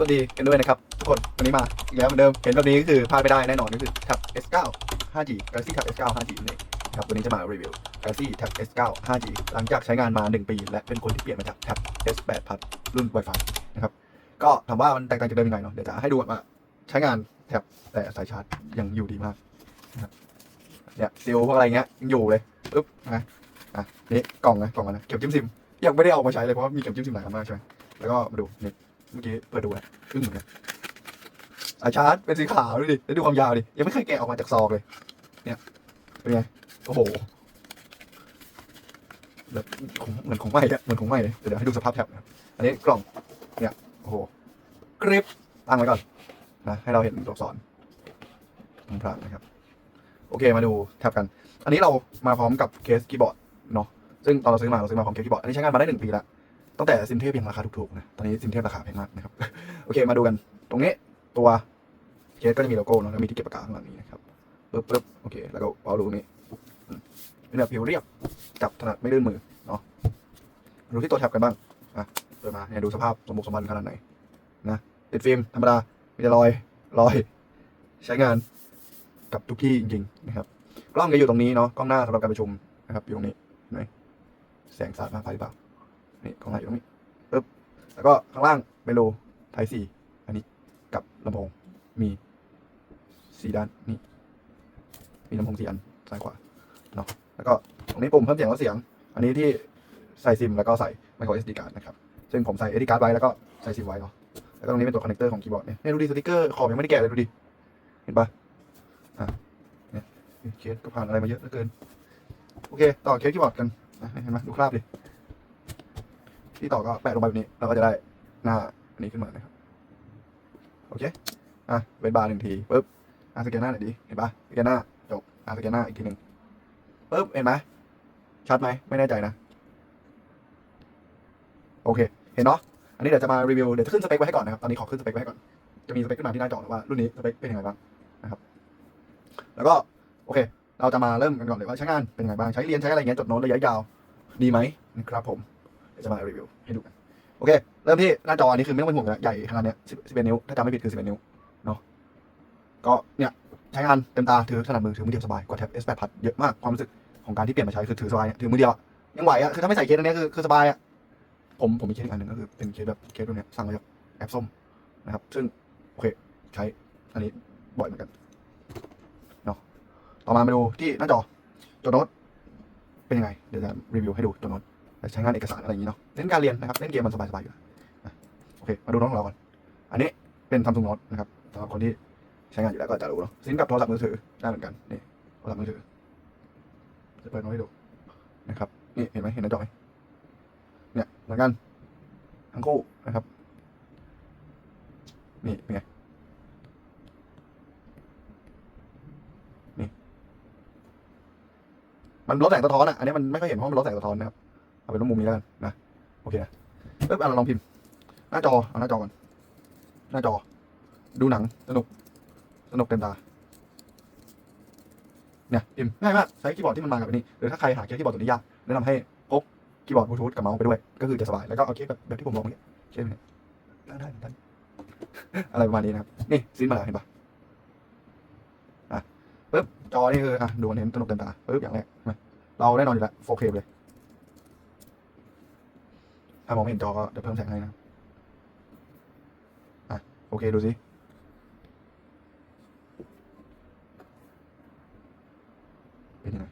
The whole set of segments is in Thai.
สวัสดีกันด้วยนะครับทุกคนวันนี้มาอีกแล้วเหมือนเดิมเห็นแบบนี้ก็คือพลาดไม่ได้แน่นอนก็คือ Tab S9 5G Galaxy Tab S9 5G นั่นเองนะครับวันนี้จะมารีวิว Galaxy Tab S9 5G หลังจากใช้งานมา 1 ปี และเป็นคนที่เปลี่ยนมาจาก Tab S8 Plus รุ่น Wi-Fi นะครับก็ถามว่ามันแตกต่างจากเดิมยังไงเนาะเดี๋ยวจะให้ดูว่าใช้งานแท็บแต่สายชาร์จยังอยู่ดีมากเนี่ยซิลพวกอะไรเงี้ยยังอยู่เลยปึ๊บนะอะนี่กล่องนะกล่องนะเก็บจิ้มซิมยังไม่ได้เอามาใช้เลยเพราะว่ามีเก็บจิ้มซิมหลายอันมากใช่ไหมแล้วก็มาดูนี่ เมื่อกี้เปิดดูนะอึ้งเหมือนกันสาชาร์จเป็นสีขาวดูดิแล้วดูความยาวดิ ยังไม่เคยแกะออกมาจากซองเลย เนี่ยเป็นไง โอ้โหแบบของเหมือนของใหม่อะเหมือนของใหม่เลยเดี๋ยวให้ดูสภาพแท็บนะครับอันนี้กล่อง เนี่ย โอ้โหกริปตั้งไว้ก่อนนะให้เราเห็นตัวอักษรพลางนะครับ โอเคมาดูแท็บกัน อันนี้เรามาพร้อมกับเคสคีย์บอร์ดเนาะซึ่งตอนเราซื้อมาเราซื้อมาพร้อมเคสคีย์บอร์ดอันนี้ใช้งานมาได้หนึ่งปีละ ตั้งแต่ซิมเทพยังราคาถูกๆนะ ตอนนี้ซิมเทพราคาแพงมากนะครับ โอเค มาดูกัน ตรงนี้ตัวเคสก็จะมีโลโก้เนาะแล้วมีที่เก็บปากกาข้างหลังนี้นะครับปึ๊บปึ๊บโอเค แล้วก็เอาลูนี้เป็นแบบผิวเรียบ จับถนัดไม่ลื่นมือ เนาะดูที่ตัวแท็บกันบ้าง อะ เปิดมา เนี่ยดูสภาพสมบุกสมบันขนาดไหน นะ ติดฟิล์มธรรมดา มีแต่รอย รอย ใช้งานกับทุกที่จริงๆนะครับ กล้องจะอยู่ตรงนี้เนาะ กล้องหน้าสำหรับการประชุมนะครับ อยู่ตรงนี้เห็นไหมแสงสาดมากไปหรือเปล่า นี่กล้องหน้าอยู่ตรงนี้ปึ๊บแล้วก็ข้างล่างเป็นรูไทซีอันนี้กับลำโพงมีสี่ด้านนี่มีลำโพงสี่อันซ้ายขวาเนาะแล้วก็ตรงนี้ปุ่มเพิ่มเสียงลดเสียง อันนี้ที่ใส่ซิมแล้วก็ใส่ micro SD card นะครับซึ่งผมใส่ SD card ไว้แล้วก็ใส่ซิมไว้เนาะแล้วก็ตรงนี้เป็นตัวคอนเนคเตอร์ของคีย์บอร์ดเนี่ยเนี่ยดูดิสติกเกอร์ขอบยังไม่ได้แกะเลยดูดิเห็นปะเคสก็ผ่านอะไรมาเยอะเหลือเกินโอเค ต่อเคสคีย์บอร์ดกันนะเห็นไหมดูคราบดิ ที่ต่อก็แปะลงไปแบบนี้ เราก็จะได้หน้าอันนี้ขึ้นมานะครับ โอเค อะเป็นบาร์หนึ่งทีปุ๊บ อะสแกนหน้าหน่อยดิเห็นปะสแกนหน้าจบ อะสแกนหน้าอีกทีหนึ่งปุ๊บ เห็นไหมชัดไหม ไม่แน่ใจนะ โอเค เห็นเนาะ อันนี้เดี๋ยวจะมารีวิว เดี๋ยวจะขึ้นสเปคไว้ให้ก่อนนะครับ ตอนนี้ขอขึ้นสเปคไว้ให้ก่อน จะมีสเปคขึ้นมาที่หน้าจอว่ารุ่นนี้สเปคเป็นยังไงบ้างนะครับ แล้วก็โอเค เราจะมาเริ่มกันก่อนเลยว่าใช้งานเป็นยังไงบ้าง ใช้เรียนใช้อะไรเงี้ยจดโน้ตระยะยาวดีไหมนะครับผม ดี๋ยวจะมารีวิวให้ดูกันโอเค เริ่มที่หน้าจออันนี้คือไม่ต้องเป็นห่วงนะใหญ่ขนาดเนี้ย10 11นิ้ว ถ้าจำไม่ผิดคือ11นิ้วเนาะก็เนี่ยใช้งานเต็มตาถือถนัดมือถือมือเดียวสบายกว่าแท็บ S8 Plus เยอะมากความรู้สึกของการที่เปลี่ยนมาใช้คือถือสบายถือมือเดียวยังไหวอะคือถ้าไม่ใส่เคสอันนี้คือคือสบายอะผมผมมีเคสอีกอันหนึ่งก็คือเป็นเคสแบบเคสตัวเนี้ยสั่งมาจากแอปส้มนะครับ ซึ่งโอเคใช้อันนี้บ่อยเหมือนกันเนาะต่อมามาดูที่หน้าจอจดโน้ตเป็นยังไง เดี๋ยวจะรีวิวให้ดูจดโน้ต ใช้งานเอกสารอะไรอย่างนี้เนาะเล่นการเรียนนะครับเล่นเกมมันสบายๆอยู่โอเคมาดูน้องเราก่อนอันนี้เป็นทำซุงโน้ตนะครับสำหรับคนที่ใช้งานอยู่แล้วก็จะรู้เนาะซิงก์กับโทรศัพท์มือถือได้เหมือนกันนี่โทรศัพท์มือถือจะเปิดน้ตให้ดูนะครับนี่เห็นไหมเห็นหน้าจอไหมเนี่ยเหมือนกันทั้งคู่นะครับนี่เป็นไงมันลดแสงสะท้อนอะ อันนี้มันไม่ค่อยเห็นเพราะมันลดแสงสะท้อนนะครับ เอาเป็นรูปมุมนี้แล้วกันนะโอเคนะปึ๊บอะเราลองพิมพ์ หน้าจอเอาหน้าจอก่อนหน้าจอ ดูหนังสนุก สนุกเต็มตาเนี่ยพิมพ์ง่ายมากใช้คีย์บอร์ดที่มันมากับอันนี้หรือถ้าใครหาเคสคีย์บอร์ดตัวนี้ยากแนะนำให้พกคีย์บอร์ดบลูทูธกับเมาส์ไปด้วย ก็คือจะสบายแล้วก็เอาเคสแบบแบบที่ผมบอกเมื่อกี้เคสเนี่ยได้ได้ได้อะไรประมาณนี้นะครับนี่ซินมาแล้วเห็นปะอะปึ๊บจอนี่คืออะดูเน้นสนุกเต็มตาปึ๊บอย่างแรกเราแน่นอนอยู่แล้ว 4K เลย ถ้ามองไม่เห็นจอก็เดี๋ยวเพิ่มแสงให้นะอะโอเคดูสิเป็นยังไง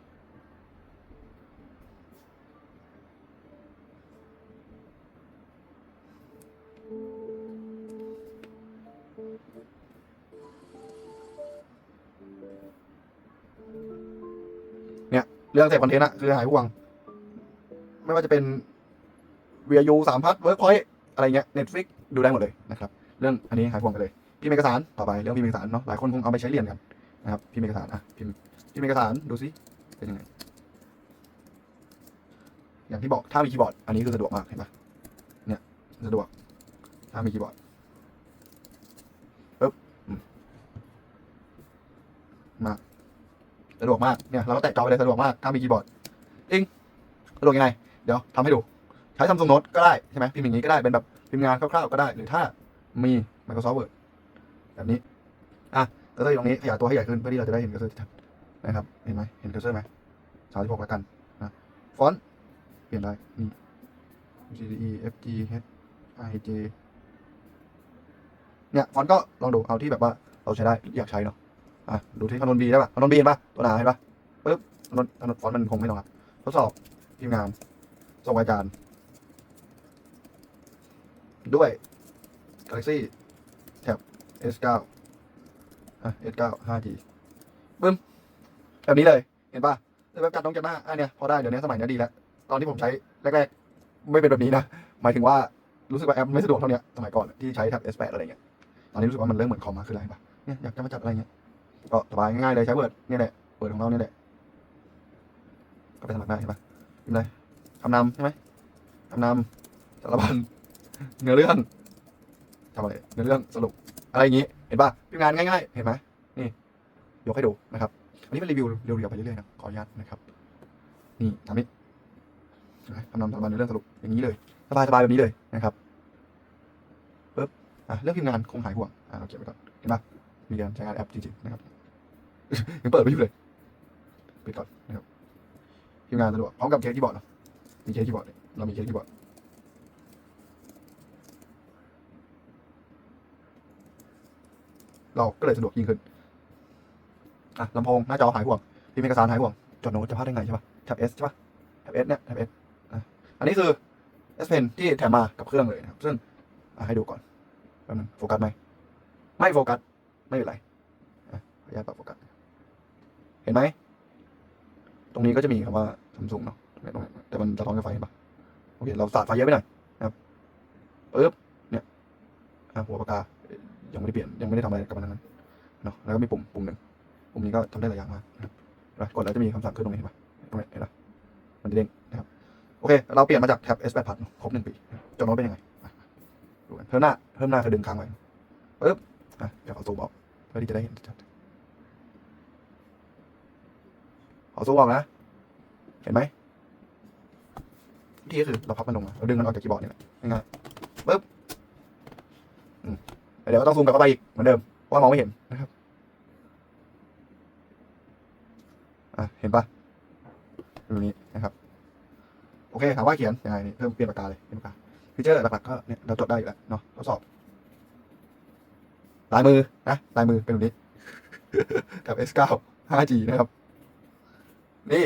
เนี่ย เรื่องเสพคอนเทนต์อะคือหายห่วง ไม่ว่าจะเป็น วียูสามพัทเวิร์กพอยต์อะไรเงี้ยเน็ตฟลิกดูได้หมดเลยนะครับ เรื่องอันนี้หายห่วงกันเลยพิมพ์เอกสารต่อไปเรื่องพิมพ์เอกสารเนาะหลายคนคงเอาไปใช้เรียนกันนะครับพิมพ์เอกสารอะพิมพ์พิมพ์เอกสารดูซิเป็นยังไงอย่างที่บอกถ้ามีคีย์บอร์ดอันนี้คือสะดวกมากเห็นปะเนี่ยสะดวก ถ้ามีคีย์บอร์ดปึ๊บมาสะดวกมากเนี่ยเราก็แตะจอไปเลยสะดวกมากถ้ามีคีย์บอร์ดจริงสะดวกยังไง เดี๋ยวทำให้ดู ใช้ซัมซุงโน้ตก็ได้ใช่ไหมพิมพ์อย่างนี้ก็ได้เป็นแบบพิมพ์งานคร่าวๆก็ได้ หรือถ้ามี Microsoft Word แบบนี้อะแล้วอยู่ตรงนี้ขยายตัวให้ใหญ่ขึ้นเพื่อที่เราจะได้เห็นกระเซอร์ชัดนะครับเห็นไหมเห็นกระเซอร์ไหมสามสิบหกแล้วกันนะฟอนต์เปลี่ยนได้นี่ G D E F G H I J เนี่ยฟอนต์ก็ลองดูเอาที่แบบว่าเราใช้ได้อยากใช้เนาะอะดูที่คำนวณ B ได้ป่ะคำนวณ B เห็นป่ะตัวหนาเห็นป่ะปึ๊บคำนวณคำนฟอนต์มันคงไม่ต้องรับทดสอบทีมงานส่งรายการ ด้วย Galaxy Tab S9 อะ S9 5G ปึ้ม แบบนี้เลย เห็นป่ะแล้วแบบจัดตรงจัดหน้าอันเนี้ยพอได้เดี๋ยวนี้สมัยนี้ดีแล้ว ตอนที่ผมใช้แรกๆ ไม่เป็นแบบนี้นะ หมายถึงว่ารู้สึกว่าแอปไม่สะดวกเท่านี้สมัยก่อนที่ใช้ Tab S8 อะไรเงี้ย ตอนนี้รู้สึกว่ามันเริ่มเหมือนคอมมากขึ้นแล้วเนป่ะเนี่ยอยากจะมาจัดอะไรเงี้ย ก็สบายง่ายเลยใช้ Word เนี่ยแหละ Word ของเราเนี่ยแหละ ก็ไปสมัครได้เห็นป่ะพิมพ์เลยคำนำใช่ไหมคำนำสารบัญ เนื้อเรื่องทำอะไรเนื้อเรื่องสรุปอะไรอย่างงี้ เห็นป่ะพิมพ์งานง่ายๆ เห็นไหมนี่ยกให้ดูนะครับ อันนี้เป็นรีวิวเรียวๆไปเรื่อยๆนะขออนุญาตนะครับ นี่ทำนี้เห็นไหมคำนำสารบัญเนื้อเรื่องสรุปอย่างนี้เลยสบายๆแบบนี้เลยนะครับปึ๊บอะเรื่องพิมพ์งานคงหายห่วงอะเราเก็บไว้ก่อนเห็นป่ะมีการใช้งานแอปจริงๆนะครับยังเปิดไม่อยู่เลยปิดก่อนนะครับพิมพ์งานสะดวกพร้อมกับเคสคีย์บอร์ดเนอะมีเคสคีย์บอร์ดเรามีเคสคีย์บอร์ด เราก็เลยสะดวกยิ่งขึ้นอะลำโพงหน้าจอหายห่วงพิมพ์เอกสารหายห่วงจดโน้ตจะพลาดได้ไงใช่ปะแท็บ S ใช่ปะแท็บ S เนี่ยแท็บ S อะอันนี้คือ S Pen ที่แถมมากับเครื่องเลยนะครับซึ่งอะให้ดูก่อนแป๊บนึงโฟกัสไหมไม่โฟกัส ไม่เป็นไรอะขออนุญาตปรับโฟกัส เห็นไหม ตรงนี้ก็จะมีคำว่าซัมซุงเนาะแต่มันสะท้อนกับไฟเห็นปะโอเค เราสาดไฟเยอะไปหน่อยนะครับปึ๊บเนี่ยหัวปากกา ยังไม่ได้เปลี่ยนยังไม่ได้ทำอะไรกับมันทั้งนั้นเนาะแล้วก็มีปุ่มปุ่มหนึ่งปุ่มนี้ก็ทำได้หลายอย่างมากนะครับกดแล้วจะมีคำสั่งขึ้นตรงนี้เห็นปะตรงนี้เห็นปะมันจะเด้งนะครับโอเค เราเปลี่ยนมาจากแท็บ S8 พัดครบหนึ่งปีจดโน้ตเป็นยังไงดูกันเพิ่มหน้าเพิ่มหน้าคือดึงค้างไว้ปึ๊บอะเดี๋ยวขอาซูมออกเพื่อที่จะได้เห็นชัดขอซูมออกนะ เห็นไหมวิธีก็คือเราพับมันลงมาเราดึงมันออกจากคีย์บอร์ดนี่แหละง่ายๆปึ๊บ เดี๋ยวก็ต้องซูมกลับเข้าไปอีกเหมือนเดิมเพราะว่ามองไม่เห็นนะครับอะเห็นปะตรงนี้นะครับ โอเคถามว่าเขียนยังไงนี่เพิ่มเปลี่ยนปากกาเลยเปลี่ยนปากกาฟีเจอร์หลักๆก็เนี่ยเราจดได้อยู่แล้วเนาะทดสอบลายมือนะลายมือเป็นแบบนี้กับ S9 5G นะครับ นี่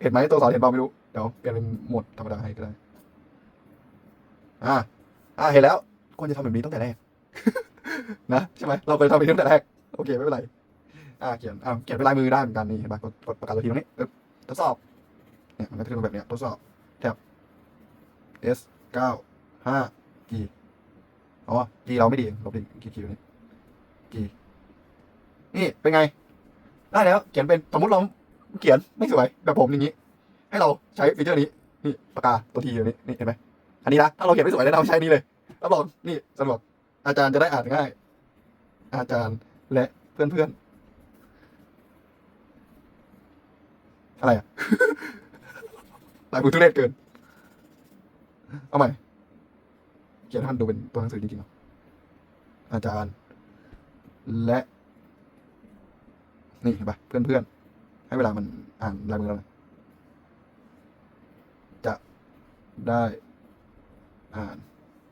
เห็นไหมตัวสอนเห็นเปล่าไม่รู้เดี๋ยวเปลี่ยนเป็นโหมดธรรมดาให้ก็ได้อ่าอ่าเห็นแล้วควรจะทำแบบนี้ตั้งแต่แรก นะใช่ไหมเราเคยทำไปตั้งแต่แรกโอเคไม่เป็นไรอ่าเขียนอ่าเขียนเป็นลายมือได้เหมือนกันนี่เห็นปะกดกดปากกาศตัวทีตรงนี้ปึ๊บทดสอบเนี่ยมันก็จะขึ้นแบบเนี้ยทดสอบแท็บ S เก้าห้า G อ๋อ G เราไม่ดีลบดิกี่คิวนี่ G นี่เป็นไง ได้แล้ว เขียนเป็นสมมติเราเขียนไม่สวยแบบผมอย่างนี้ ให้เราใช้ฟีเจอร์นี้นี่ปากกาตัวทีอยู่นี่นี่เห็นไหมอันนี้นะถ้าเราเขียนไม่สวยแนะนำใช้นี้เลยแล้วบอกนี่สะดวก อาจารย์จะได้อ่านง่าย อาจารย์และเพื่อนเพื่อนๆอะไรอะลายมือทุเรศเกิน เอาใหม่ เขียนให้มันดูเป็นตัวหนังสือจริงๆเนาะอาจารย์ และ นี่เห็นปะเพื่อนเพื่อนๆ ให้เวลามันอ่านลายมือเราหน่อยจะได้อ่าน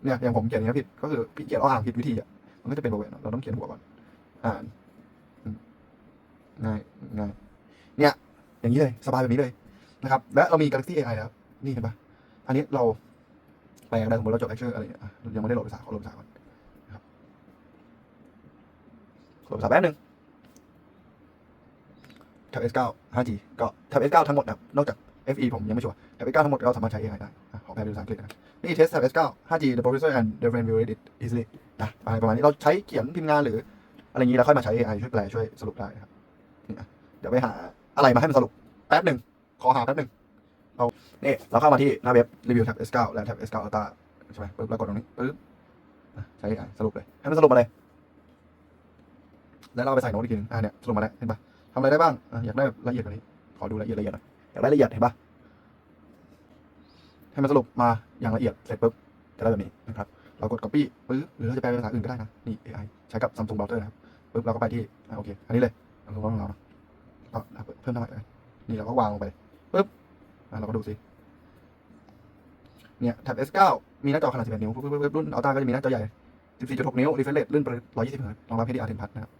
เนี่ยอย่างผมเขียนอย่างนี้ยผิดก็คือพี่เขียนเอาอ่านผิดวิธีอะมันก็จะเป็นโบเวนเราต้องเขียนหัวก่อนอ่านง่ายง่ายเนี่ย อย่างนี้เลยสบายแบบนี้เลยนะครับ และเรามี Galaxy AI แล้ว นี่เห็นปะอันนี้เราแปลงได้สมมติเราจบ lecture อะไรเนี่ยยังไม่ได้โหลดภาษาขอโหลดภาษาก่อนนะครับโหลดภาษาแป๊บนึง Tab S9 5G ก็ Tab S9 ทั้งหมดนะนอกจาก FE ผมยังไม่ชัวร์ Tab S9 ทั้งหมดก็สามารถใช้ AI ได้ขอแปลเป็นภาษาอังกฤษนะครับ นี่ test tab S9 5G the processor and the frame will read it easily นะอะไรประมาณนี้เราใช้เขียนพิมพ์งานหรือ อะไรอย่างนี้แล้วค่อยมาใช้ AI ช่วยแปลช่วยสรุปได้นะครับเดี๋ยวไปหาอะไรมาให้มันสรุปแป๊บหนึ่งขอหาแป๊บหนึ่งเราเนี่ยเราเข้ามาที่หน้าเว็บรีวิว tab S9 และ tab S9 Ultra ใช่ไหมปึ๊บแล้วกดตรงนี้ปึ๊บใช้ AI สรุปเลย ให้มันสรุปมาเลยแล้วเราไปใส่โน้ตอีกทีนึงอะเนี่ยสรุปมาแล้วเห็นปะทำอะไรได้บ้างอะอยากได้แบบละเอียดกว่านี้ ขอดูละเอียดละเอียดหน่อยอยากได้ละเอียดเห็นปะ ให้มันสรุปมาอย่างละเอียดเสร็จปุ๊บจะได้แบบนี้นะครับเรากด copy ปึ๊บหรือเราจะแปลเป็นภาษาอื่นก็ได้นะนี่ AI ใช้กับ Samsung Browser นะครับปึ๊บเราก็ไปที่อ่าโอเคอันนี้เลย Samsung Browser ของเราเนาะก็เพิ่มเท่าไหร่เลยนี่เราก็วางลงไปปึ๊บเราก็ดูสิเนี่ยแท็บ S9 มีหน้าจอขนาด 11 นิ้วปึ๊บปึ๊บรุ่นอัลต้าก็จะมีหน้าจอใหญ่ 14.6 นิ้ว refresh rate ลื่นประ120 Hz รองรับ HDR 10 พัทนะครับ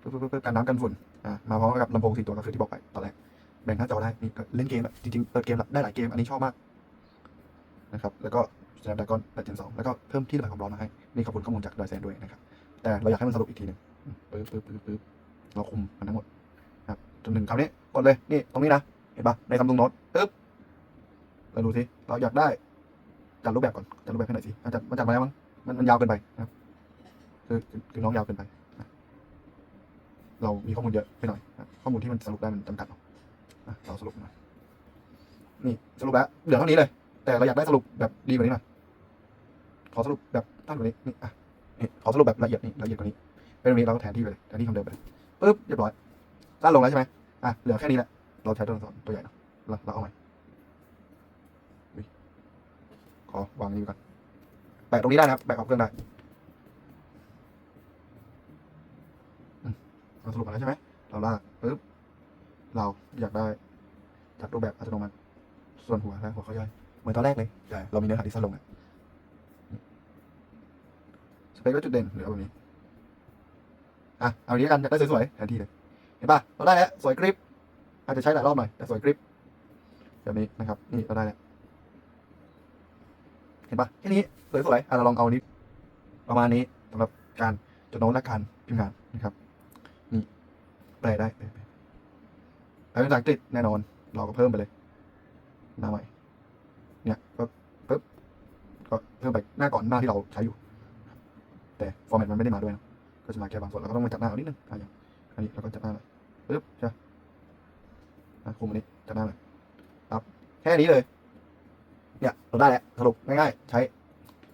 ปึ๊บปึ๊บปึ๊บกันน้ำกันฝุ่นอะมาพร้อมกับลำโพงสี่ตัวก็คือที่บอกไปตอนแรกแบ่งหน้าจอได้นี่ก็เล่นเกมจริงๆเปิดเกมได้หลายเกมอันนี้ชอบมาก นะครับแล้วก็ Snapdragon 8 Gen 2แล้วก็เพิ่มที่ระบายความร้อนมาให้ นี่ขอบคุณข้อมูลจากดอยแซนด้วยนะครับ แต่เราอยากให้มันสรุปอีกทีหนึ่งปึ๊บปึ๊บปึ๊บปึ๊บเราคุมมันทั้งหมดนะครับจนถึงคราวนี้กดเลยนี่ตรงนี้นะเห็นปะใน Samsung Note ปึ๊บเราดูสิเราอยากได้จัดรูปแบบก่อนจัดรูปแบบให้หน่อยสิจัดมันจัดมาแล้วมั้งมันมันยาวเกินไปนะครับคือคือน้องยาวเกินไป เรามีข้อมูลเยอะไปหน่อย ข้อมูลที่มันสรุปได้มันจำกัดเนาะเราสรุปหน่อยนี่สรุปแล้วเหลือเท่านี้เลย แต่เราอยากได้สรุปแบบดีกว่านี้หน่อยขอสรุปแบบตั้งกว่านี้นี่อะนี่ขอสรุปแบบละเอียดนี่ละเอียดกว่านี้ เป็นแบบนี้เราก็แทนที่ไปเลยแทนที่คำเดิมไปเลยปึ๊บเรียบร้อยสั้นลงแล้วใช่ไหมอะเหลือแค่นี้แหละเราใช้ตัวอักษรตัวใหญ่เนาะเราเราเอาใหม่ขอวางนี้ก่อนแปะตรงนี้ได้นะครับแปะออกเครื่องได้เราสรุปมาแล้วใช่ไหมเราลากปึ๊บเราอยากได้จัดรูปแบบอัตโนมัติส่วนหัวและหัวเขาย่อย เหมือนตอนแรกเลยแต่เรามีเนื้อหาที่สั้นลงอะสเปคและจุดเด่นหรือแบบนี้ อะ เอาอันนี้แล้วกันอยากได้สวยๆแทนที่เลย เห็นป่ะ เราได้แล้ว สวยกริป อาจจะใช้หลายรอบหน่อย แต่สวยกริปแบบนี้นะครับ นี่เราได้แล้ว เห็นป่ะ แค่นี้สวยๆอะเราลองเอานี้ ประมาณนี้สำหรับการจดโน้ตและการพิมพ์งานนะครับแปลได้แปลเป็นภาษาอังกฤษแน่นอน เราก็เพิ่มไปเลยหน้าใหม่ เนี่ยก็ปึ๊บก็เพิ่มไปหน้าก่อนหน้าที่เราใช้อยู่ แต่ฟอร์แมตมันไม่ได้มาด้วยเนะก็จะมาแค่บางส่วนเราก็ต้องมาจัดหน้าเอานิดนึงอะอย่างอันนี้เราก็จัดหน้าเลยปึ๊บใช่ไหมอะคุมอันนี้จัดหน้าเลยครับแค่นี้เลย เนี่ยเราได้แล้วสรุปง่ายๆใช้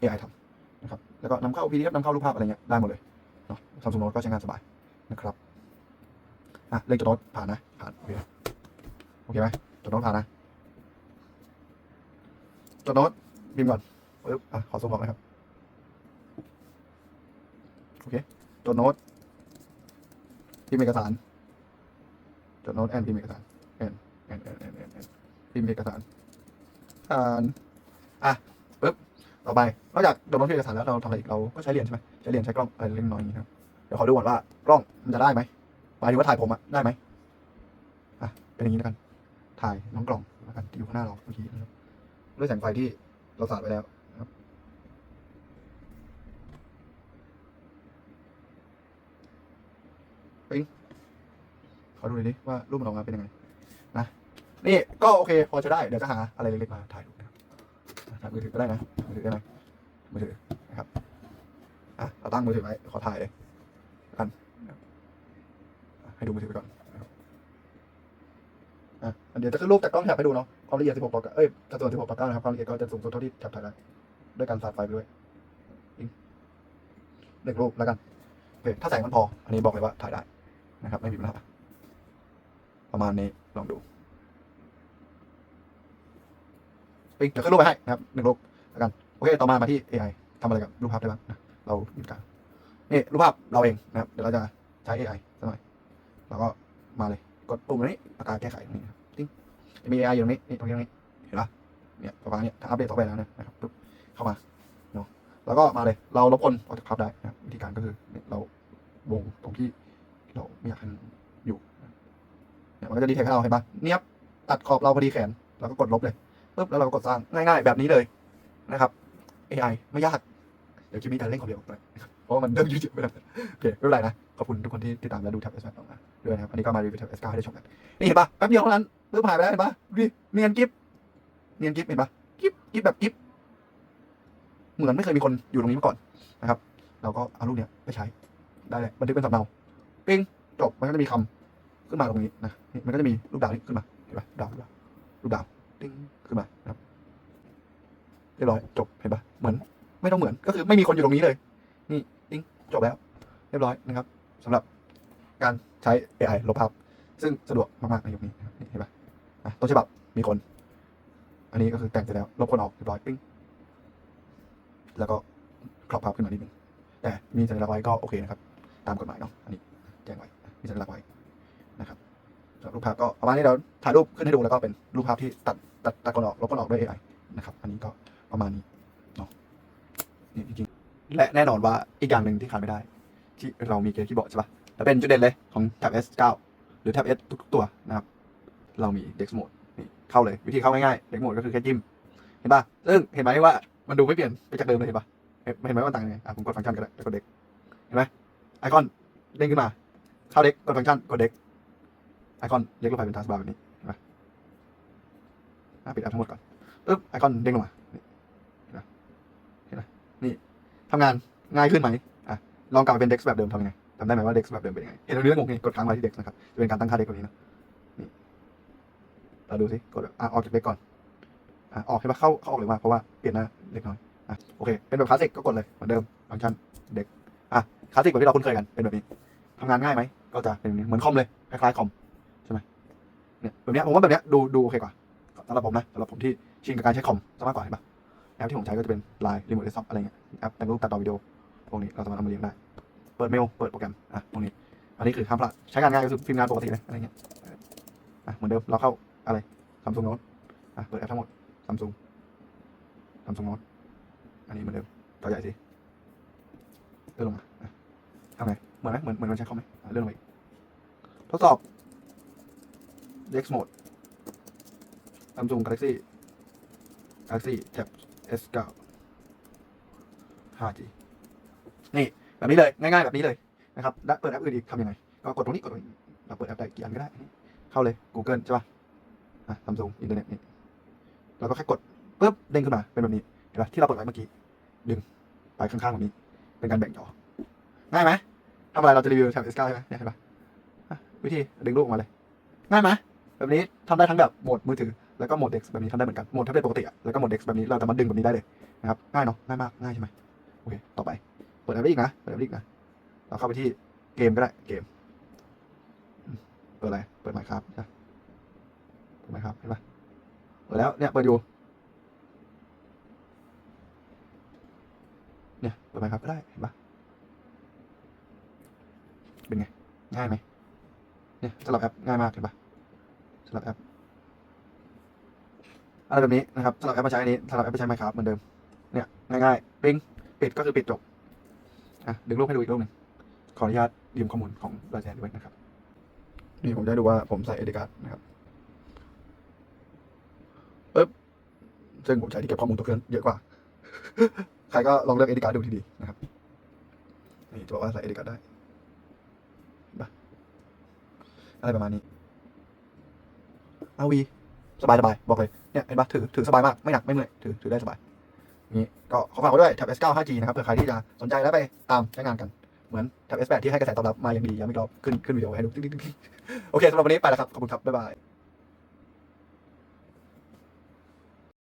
AI ทำนะครับแล้วก็นำเข้า PDF นำเข้ารูปภาพอะไรเงี้ยได้หมดเลยเนาะ Samsung Note ก็ใช้งานสบายนะครับอะเลขจดโน้ตผ่านนะผ่านโอเคโอเคไหมจดโน้ตผ่านนะ จดโน้ตพิมพ์ก่อนปึ๊บอะขอส่งบอกนะครับ โอเคจดโน้ตพิมพ์เอกสารจดโน้ตแอนพิมพ์เอกสารแอนแอนแอนแอนแอนแอนพิมพ์เอกสารผ่านอะปึ๊บต่อไปนอกจากจดโน้ตพิมพ์เอกสารแล้วเราทำอะไรอีกเราก็ใช้เหรียญใช่ไหมใช้เหรียญใช้กล้องอะไรเล็กน้อยอย่างนี้ครับเดี๋ยวขอดูก่อนว่ากล้องมันจะได้ไหมหมายถึงว่าถ่ายผมอะได้ไหมอะเป็นอย่างนี้แล้วกัน ถ่ายน้องกล่องแล้วกันที่อยู่ข้างหน้าเราเมื่อกี้นะครับ ด้วยแสงไฟที่เราสาดไปแล้วครับปิ๊งขอดูหน่อยดิว่ารูปมันออกมาเป็นยังไงนะนี่ก็โอเค พอจะได้เดี๋ยวจะหาอะไรเล็กๆมาถ่ายดูนะครับถ่ายมือถือก็ได้นะมือถือได้ไหมมือถือนะครับอะเราตั้งมือถือไว้ขอถ่ายเลยกันให้ดูมือถือไปก่อนอะเดี๋ยวจะขึ้นรูปจากกล้องแท็บให้ดูเนาะ ความละเอียด 16ต่อเอ้ยสัดส่วน 16ต่อ9นะครับ ความละเอียดก็จะสูงสุดเท่าที่แท็บถ่ายได้ ด้วยการสาดไฟไปด้วยหนึ่งรูปแล้วกันโอเคถ้าแสงมันพอ อันนี้บอกเลยว่าถ่ายได้นะครับ ไม่มีปัญหา ประมาณนี้ลองดูเดี๋ยวขึ้นรูปไปให้นะครับหนึ่งรูปแล้วกัน โอเค ต่อมามาที่ AI ทำอะไรกับรูปภาพได้บ้างนะ เราอยู่กางนี่รูปภาพเราเองนะครับ เดี๋ยวเราจะใช้ AI สักหน่อยเราก็มาเลย กดปุ่มนี้ปากกาแก้ไขตรงนี้นะครับ มี AI อยู่ตรงนี้นี่ตรงนี้ตรงนี้เห็นปะเนี่ยประมาณนี้ถ้าอัปเดตต่อไปแล้วเนยนะครับปุ๊บเข้ามาเนาะแล้วก็มาเลยเราลบคนออกจากภาพได้นะครับวิธีการก็คือเนี่ยเราวงตรงที่เราไม่อยากให้มันอยู่เนี่ยมันก็จะดีเทคให้เราเห็นปะเนี้ยบตัดขอบเราพอดีแขนเราก็กดลบเลยปุ๊บแล้วเราก็กดสร้างง่ายๆ แบบนี้เลยนะครับ AI ไม่ยาก เดี๋ยวคลิปนี้จะเล่นคนเดียวไปนะครับเพราะว่ามันเริ่มยืดเยื้อไปแล้วโอเคไม่เป็นไรนะ ขอบคุณทุกคนที่ติดตามและดูแท็บ S8 ออกมาด้วยนะครับ อันนี้ก็มารีวิวแท็บ S9 ให้ได้ชมกัน นี่เห็นปะแป๊บเดียวเท่านั้น ปึ๊บหายไปแล้วเห็นปะดิเนียนกิฟเนียนกิฟเห็นปะกิฟกิฟแบบกิฟเหมือนไม่เคยมีคนอยู่ตรงนี้มาก่อนนะครับ เราก็เอารูปเนี้ยไปใช้ได้เลยบันทึกเป็นสำเนาปิ้งจบมันก็จะมีคำขึ้นมาตรงนี้นะนี่มันก็จะมีรูปดาวนี่ขึ้นมาเห็นปะดาวดาวรูปดาวติ้งขึ้นมานะครับเรียบร้อยจบเห็นปะเหมือนไม่ต้องเหมือนก็คือไม่มีคนอยู่ตรงนี้เลย นี่ติ้งจบแล้ว เรียบร้อยนะครับสำหรับการใช้ AI ลบภาพซึ่งสะดวกมากๆในยุคนี้เห็นปะ อะต้นฉบับมีคน อันนี้ก็คือแต่งเสร็จแล้วลบคนออกเรียบร้อยปิ้งแล้วก็ครอบภาพขึ้นมานิดนึงแต่มีสัญลักษณ์ไว้ก็โอเคนะครับ ตามกฎหมายเนาะอันนี้แจ้งไว้มีสัญลักษณ์ไว้นะครับสำหรับรูปภาพก็ประมาณนี้เดี๋ยวถ่ายรูปขึ้นให้ดูแล้วก็เป็นรูปภาพที่ตัดตัดตัดก่อนออกลบก่อนออกด้วย AI นะครับ อันนี้ก็ประมาณนี้เนาะนี่จริงๆและแน่นอนว่าอีกอย่างหนึ่งที่ขาดไม่ได้ ที่เรามีเกมคีย์บอร์ดใช่ปะแล้วเป็นจุดเด่นเลยของ Tab S9 หรือ Tab S ทุกตัวนะครับ เรามี Dex Mode นี่เข้าเลยวิธีเข้าง่ายๆ Dex Mode ก็คือแค่จิ้ม เห็นปะซึ่งเห็นไหมว่ามันดูไม่เปลี่ยนไปจากเดิมเลยเห็นปะเห็นเห็นไหมว่ามันต่างยังไงอะผมกดฟังก์ชันก็ได้แล้วกด Dex เห็นไหมไอคอนเด้งขึ้นมาเข้า Dex กดฟังก์ชันกด Dex ไอคอนเล็กลงไปเป็นทาสบาร์แบบนี้เห็นปะอะปิดแอปทั้งหมดก่อนปึ๊บไอคอนเด้งลงมาเห็นปะเห็นไหมนี่ทำงานง่ายขึ้นไหมอะลองกลับไปเป็น Dex แบบเดิมทำยังไงจำได้ไหมว่า Dex แบบเดิมเป็นยังไงเห็นเรื่องงงไงกดค้างไว้ที่ Dex นะครับจะเป็นการตั้งค่า Dex แบบนี้นะ เราดูสิกดอะออกจาก Dex ก่อนอะออกใช่ปะเข้าเข้าออกเลยว่าเพราะว่าเปลี่ยนหน้าเล็กน้อยอะโอเค เป็นแบบคลาสสิกก็กดเลยเหมือนเดิมฟังก์ชัน Dex อะคลาสสิกแบบที่เราคุ้นเคยกันเป็นแบบนี้ทำงานง่ายไหมก็จะเป็นแบบนี้เหมือนคอมเลยคล้ายๆคอมใช่ไหมเนี่ยแบบนี้ผมว่าแบบนี้ดูดูโอเคกว่าสำหรับผมนะสำหรับผมที่ชินกับการใช้คอมซะมากกว่าเห็นปะแอปที่ผมใช้ก็จะเป็น Line Remote Desktop อะไรเงี้ยแอปแต่งรูปตัดต่อวิดีโอพวกนี้เราสามารถเอามาเรียงได้ เปิดเมลเปิดโปรแกรมอะตรงนี้ อันนี้คือห้ามพลาดใช้งานง่ายก็คือพิมพ์งานปกติเลยอะไรเงี้ยอะเหมือนเดิมเราเข้า อะไรซัมซุงโน้ตอะเปิดแอปทั้งหมดซัมซุงซัมซุงโน้ตอันนี้เหมือนเดิมจอใหญ่สิเลื่อนลงมาทำไงเหมือนไหมเหมือนเหมือนมันใช้คอมไหมเลื่อนลงไปทดสอบ Dex Mode Samsung Galaxy Galaxy Tab S9 5G นี่ แบบนี้เลย ง่ายๆ แบบนี้เลยนะครับ และเปิดแอปอื่นอีกทำยังไง ก็กดตรงนี้ กดตรงนี้ เราเปิดแอปได้กี่อันก็ได้ เข้าเลย Google ใช่ป่ะ อะซัมซุงอินเทอร์เน็ตนี่เราก็แค่กดปุ๊บเด้งขึ้นมาเป็นแบบนี้เห็นปะที่เราเปิดไว้เมื่อกี้ ดึงไปข้างๆแบบนี้ เป็นการแบ่งจอง่ายไหมทำอะไรเราจะรีวิวแท็บ S9 ใช่ไหมเนี่ยเห็นปะวิธีดึงรูปออกมาเลย ง่ายไหมแบบนี้ทำได้ทั้งแบบโหมดมือถือแล้วก็โหมดเด็กแบบนี้ทำได้เหมือนกันโหมดแท็บเล็ตปกติอะแล้วก็โหมดเด็กแบบนี้เราสามารถดึงแบบนี้ได้เลยนะครับง่ายเนาะง่ายมากง่ายใช่ไหมโอเคต่อไปเปิดแอปอีกนะเปิดแอปอีกนะเราเข้าไปที่เกมก็ได้เกมเปิดอะไรเปิดไมค์ครับใช่ ปะเปิดไมครับเห็นปะเปิดแล้วเนี่ยเปิดอยู่เนี่ยเปิดไมครับก็ได้เห็นปะเป็นไงง่ายไหมเนี่ยสำหรับแอปง่ายมากเห็นปะสำหรับแอปอะไรแบบนี้นะครับสำหรับแอปมาใช้อันนี้สำหรับแอปมาใช้ไมครับเหมือนเดิมเนี่ยง่ายๆปิ้งปิดก็คือปิดจบอะดึงรูปให้ดูอีกรูปหนึ่งขออนุญาตยืมข้อมูลของรายแจนด้วยนะครับ นี่ผมจะดูว่าผมใส่เอเดการ์ดนะครับปึ๊บ ซึ่งผมใช้ที่เก็บข้อมูลตัวเครื่องเยอะกว่า ใครก็ลองเลือกเอดิการ์ดูทีดีนะครับ นี่จะบอกว่าใส่เอดิการ์ได้ะอะไรประมาณนี้อาวีสบายสบายบอกเลย เนี่ยเห็นปะถือถือสบายมาก ไม่หนักไม่เมื่อยถือถือได้สบาย นี่ก็ขอฝากไว้ด้วย Tab S9 5G นะครับเผื่อใครที่จะสนใจแล้วไปตามใช้งานกัน เหมือน Tab S8 ที่ให้กระแสตอบรับมาอย่างดีย้ำอีกรอบขึ้นขึ้นวิดีโอให้ดูติ๊งติ๊งติ๊งโอเคสำหรับวันนี้ไปแล้วครับ ขอบคุณครับ บ๊ายบาย